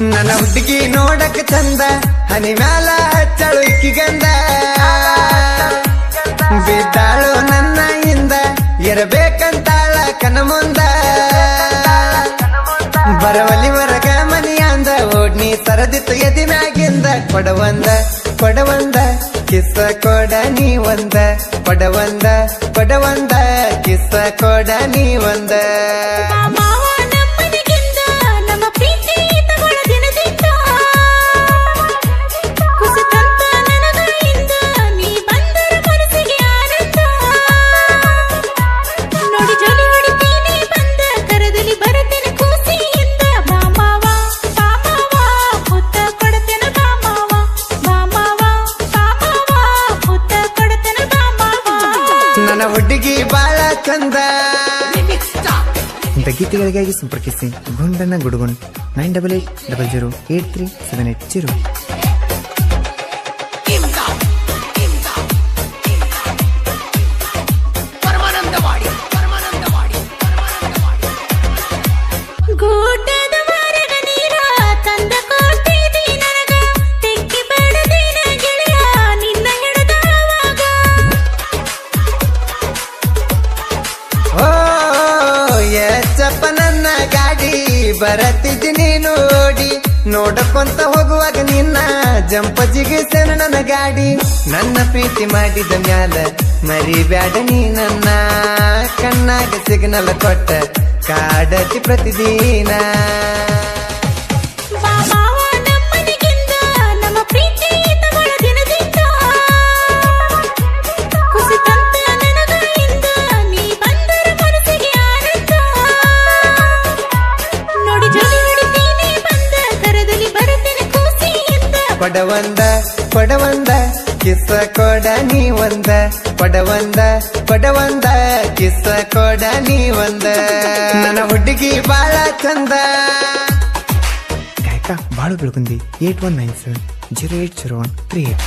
ನನ್ನ ಹುಡುಗಿ ನೋಡಕ್ಕೆ ಚಂದ, ಹನಿ ಮ್ಯಾಲ ಹಚ್ಚಳು ಇಕ್ಕಿಗಂದ. ಬಿದ್ದಾಳು ನನ್ನ ಹಿಂದ, ಇರಬೇಕಂತಾಳ ಕನ ಮುಂದ. ಬರವಲಿ ಹೊರಗ ಮನಿಯಾಂದ ಓಡ್ನಿ ಸರದಿತ್ತು ಎದಿ ಮ್ಯಾಗಿಂದ. ಕೊಡವಂದ ಕೊಡವಂದ, ಕಿಸ್ಸ ಕೊಡ ನೀ ಒಂದ. ಕೊಡವಂದ ಕೊಡವಂದ, ಕಿಸ್ಸ ಕೊಡ ನೀ ಒಂದ. ಇಂಥ ಗೀತೆಗಳಿಗಾಗಿ ಸಂಪರ್ಕಿಸಿ Gundanna Gudugund nine double eight double zero eight three seven eight zero. ನೋಡಕೊಂತ ಹೋಗುವಾಗ ನಿನ್ನ ಜಂಪ ಜಿಗಿಸೇನ ನನ್ನ ಗಾಡಿ? ನನ್ನ ಪ್ರೀತಿ ಮಾಡಿದ ಮ್ಯಾಲ ಮರಿಬ್ಯಾಡ ನೀ ನನ್ನ. ಕಣ್ಣಾಗ ಸಿಗ್ನಲ್ ಕೊಟ್ಟ ಕಾಡತಿ ಪ್ರತಿದಿನ. ಖುಷಿಯಿಂದ ಪಡವಂದ ಕಿಸ್ಸ ಕೊಡ ನೀ ಒಂದ ಪಡವಂದ ಪಡವಂದ ಕಿಸ್ಸ ಕೊಡ ನೀ ಒಂದ ನನ್ನ ಹುಡುಗಿ ಬಾಳ ಚಂದ. ಗಾಯಕ Balu Belagundi eight one nine seven zero eight zero one three eight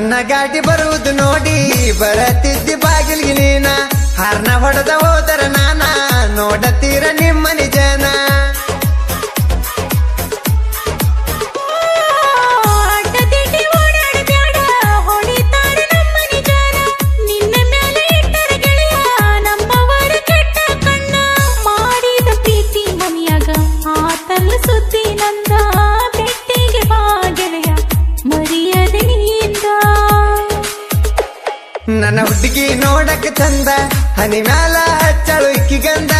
ನನ್ನ ಗಾಡಿ ಬರುವುದು ನೋಡಿ ಬರತಿದ್ದಿ ಬಾಗಿಲಿಗೆ ನೀನ. ಹರ್ನ ಹೊಡೆದ ಹೋದರ ನಾನ ನೋಡತೀರ ನಿಮ್ಮನಿ ಜನ. ಚಂದ ಹನಿ ಮ್ಯಾಲ ಹಚ್ಚಳು ಇಕ್ಕಿಗಂದ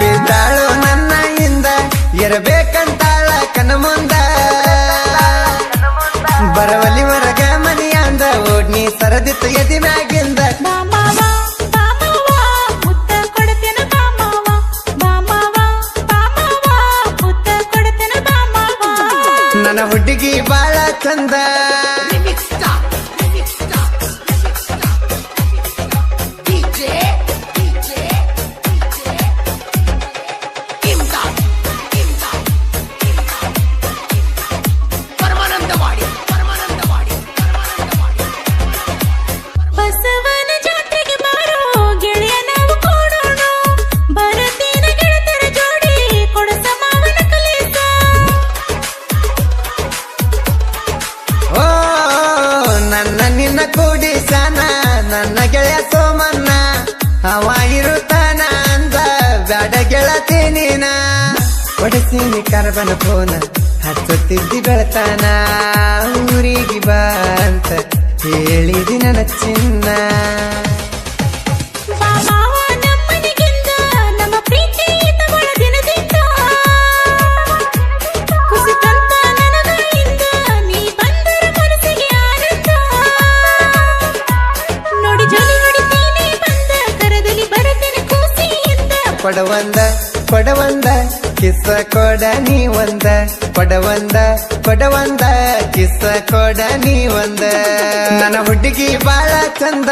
ಬಿದ್ದಾಳು ನನ್ನ ಹಿಂದ ಇರಬೇಕಂತಾಳ ಕನ ಮುಂದ. ಬರವಲಿ ಹೊರಗ ಮನಿಯಾಂದ ಓಡ್ನಿ ಸರದಿತ್ತು ಎದಿ ಮ್ಯಾಗಿಂದ. ನನ್ನ ಹುಡುಗಿ ಬಾಳ ಮಾವ, ನನ್ನ ಗೆಳೆಯ ಸೋಮನ್ನ ಅವ ಇರುತ್ತಾನ ಅಂದ, ಬ್ಯಾಡ ಗೆಳತಿ ಕರಬನ ಕರ್ಬನ ಫೋನ, ಹಚ್ಚುತ್ತಿದ್ದಿ ಬೆಳತಾನ. ಊರಿಗೆ ಬಾ ಅಂತ ಹೇಳಿದಿ ನನ್ನ ಚಿನ್ನ. ಕಿಸ್ಸ ಕೊಡ ನೀ ಒಂದ ಕೊಡವಂದ ಕೊಡವಂದ ಕಿಸ್ಸ ಕೊಡ ನೀ ಒಂದ. ನನ್ನ ಹುಡುಗಿ ಬಾಳ ಚಂದ.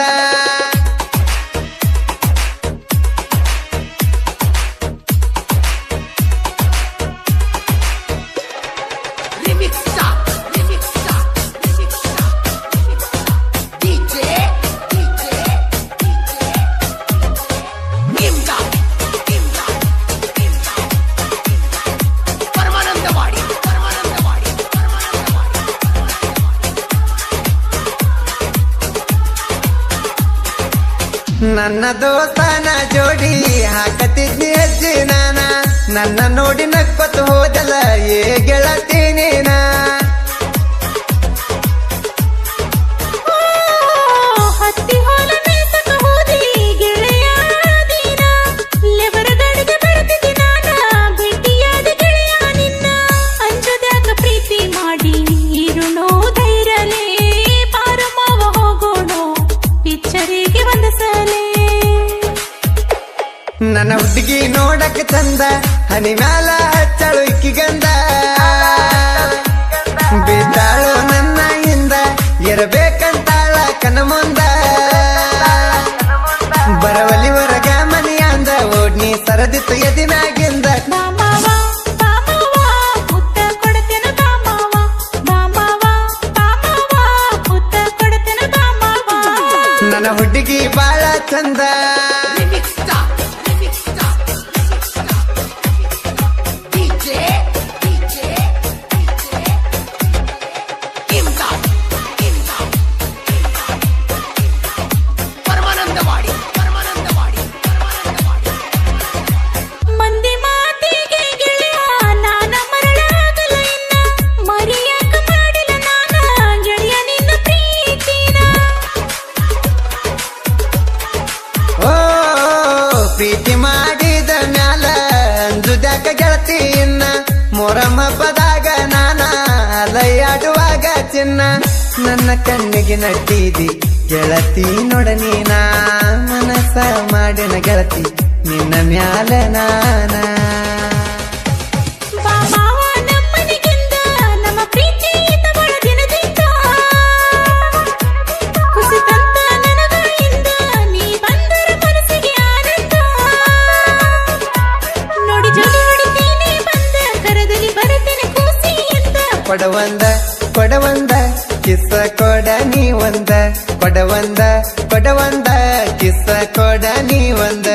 ನನ್ನ ದೋಸ್ತನ ಜೋಡಿ ಹಾಕತಿದ್ನಿ ಹೆಜ್ಜೆ ನಾನ. ನನ್ನ ನೋಡಿ ನಕ್ಕತ್ತು ಹೋದಲ್ಲ ಏ ಗೆಳತೀನಿ ನಾ ನೋಡಕ್ ಚಂದ ಹನಿ ಮ್ಯಾಲ ಹಚ್ಚಳು ಇಕ್ಕಿಗಂದ. ಬಿದ್ದಾಳು ನನ್ನ ಹಿಂದ ಇರಬೇಕಂತಾಳ ಕನ ಮುಂದ. ಬರವಲಿವರಗ ಮನಿಯಂದ ಓಡ್ನಿ ಸರದಿತ್ತು ಎದಿನಾಗಿಂದ ನನ್ನ ಹುಡುಗಿ ಬಾಳ ಚಂದ. ಪ್ರೀತಿ ಮಾಡಿದ ಮ್ಯಾಲ ಅಂಜುದ್ಯಾಕ ಗೆಳತಿ ಇನ್ನ. ಮೊರಮ ಪದಾಗ ನಾನ ಚಿನ್ನ. ನನ್ನ ಕಣ್ಣಿಗೆ ನಟ್ಟಿದಿ ಗೆಳತಿ ನೋಡ ಮನಸ ಮನಸ್ಸ ಮಾಡಿನ ಗೆಳತಿ, ನಿನ್ನ ಮ್ಯಾಲ ನಾನ. ಖುಷಿಯಿಂದ ಪಡವಂದ ಕಿಸ ಕೊಡ ನೀ ಒಂದ ಪಡವಂದ ಪಡವಂದ ಕಿಸ ಕೊಡ ನೀ ಒಂದ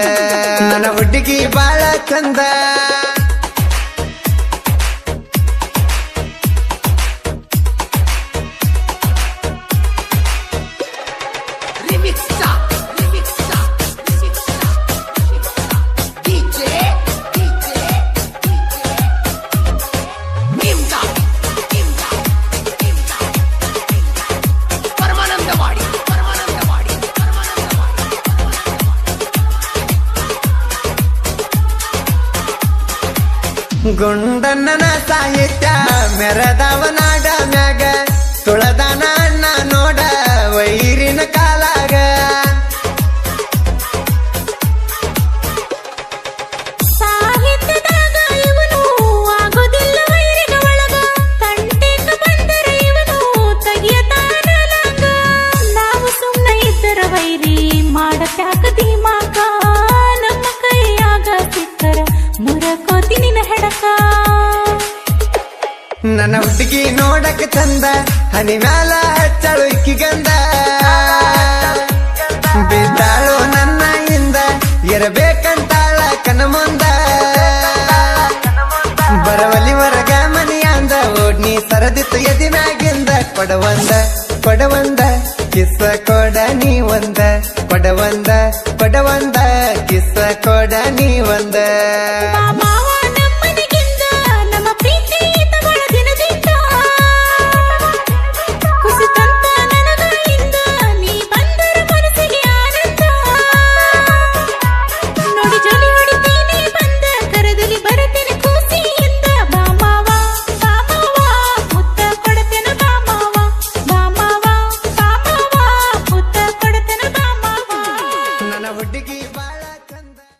ನನ್ನ ಹುಡುಗಿ ಬಾಳ ಚಂದ. ಗುಂಡಣ್ಣನ ಸಾಹಿತ್ಯ ಮೆರದವನಾಗ ಮ್ಯಾಗ ತುಳದನ ನನ್ನ ಹುಡುಗಿ ನೋಡಕ್ ಚಂದ ಹನಿ ಮ್ಯಾಲ ಹಚ್ಚಳು ಇಕ್ಕಿಗಂದ ಬಿದ್ದಾಳು ನನ್ನ ಹಿಂದ, ಇರಬೇಕಂತಾಳ ಕನ ಮುಂದ. ಬರವಲಿವರಗ ಮನಿಯಂದ ಓಡ್ನಿ ಸರದಿತ್ತು ಎದಿನಾಗಿಂದ. ಕೊಡವಂದ ಕೊಡವಂದ, ಕಿಸ್ಸ ಕೊಡ ನೀ ಒಂದ. ಕೊಡವಂದ ಕೊಡವಂದ, ಕಿಸ್ಸ ಕೊಡ ನೀ ಒಂದ.